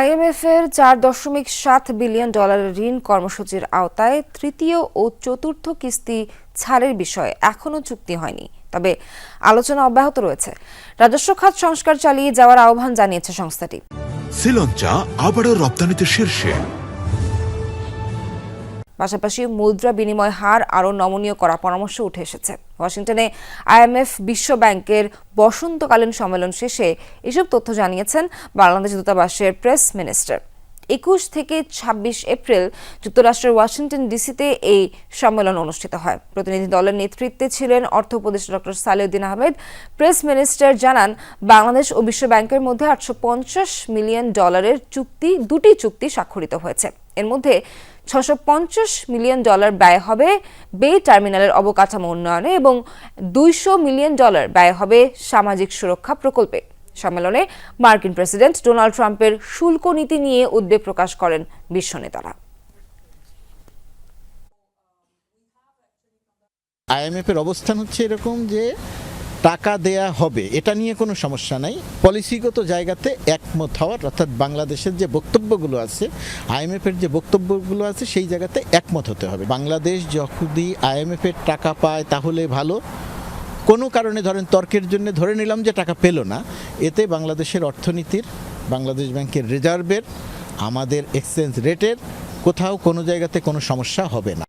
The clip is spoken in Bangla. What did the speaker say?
আইএমএফ এর চার দশমিক সাত বিলিয়ন ডলারের ঋণ কর্মসূচির আওতায় তৃতীয় ও চতুর্থ কিস্তি ছাড়ের বিষয়ে এখনও চুক্তি হয়নি। তবে আলোচনা অব্যাহত রয়েছে। রাজস্ব খাত সংস্কার চালিয়ে যাওয়ার আহ্বান জানিয়েছে সংস্থাটি। শ্রীলঙ্কা আবারও রপ্তানিতে শীর্ষে। পাশাপাশি মুদ্রা বিনিময় হার আরও নমনীয় করার পরামর্শ উঠে এসেছে। ওয়াশিংটনে আইএমএফ বিশ্ব ব্যাংকের বসন্তকালীন সম্মেলন শেষে এসব তথ্য জানিয়েছেন বাংলাদেশ দূতাবাসের প্রেস মিনিস্টার। একুশ থেকে ২৬ এপ্রিল যুক্তরাষ্ট্রের ওয়াশিংটন ডিসিতে এই সম্মেলন অনুষ্ঠিত হয়। প্রতিনিধি দলের নেতৃত্বে ছিলেন অর্থ উপদেষ্টা doctor Salehuddin Ahmed. Press minister জানান, বাংলাদেশ ও বিশ্ব ব্যাংকের মধ্যে আটশো পঞ্চাশ মিলিয়ন ডলারের চুক্তি, দুটি চুক্তি স্বাক্ষরিত হয়েছে। এর মধ্যে ছশো মিলিয়ন ডলার ব্যয় হবে বে টার্মিনালের অবকাঠামো উন্নয়নে এবং দুইশো মিলিয়ন ডলার ব্যয় হবে সামাজিক সুরক্ষা প্রকল্পে। সম্মেলনে মার্কিন প্রেসিডেন্ট ডোনাল্ড ট্রাম্পের শুল্ক নীতি নিয়ে উদ্বেগ প্রকাশ করেন বিশ্ব নেতারা। আইএমএফের অবস্থান হচ্ছে এরকম যে টাকা দেয়া হবে, এটা নিয়ে কোনো সমস্যা নাই। পলিসিগত জায়গাতে একমত হওয়ার, অর্থাৎ বাংলাদেশের যে বক্তব্যগুলো আছে, আইএমএফের যে বক্তব্যগুলো আছে, সেই জায়গাতে একমত হতে হবে। বাংলাদেশ যদি আইএমএফের টাকা পায় তাহলে ভালো কোনো কারণে ধরেন তর্কের জন্য ধরে নিলাম যে টাকা পেল না, এতে বাংলাদেশের অর্থনীতির, বাংলাদেশ ব্যাংকের রিজার্ভের, আমাদের এক্সচেঞ্জ রেটের কোথাও কোনো জায়গাতে কোনো সমস্যা হবে না।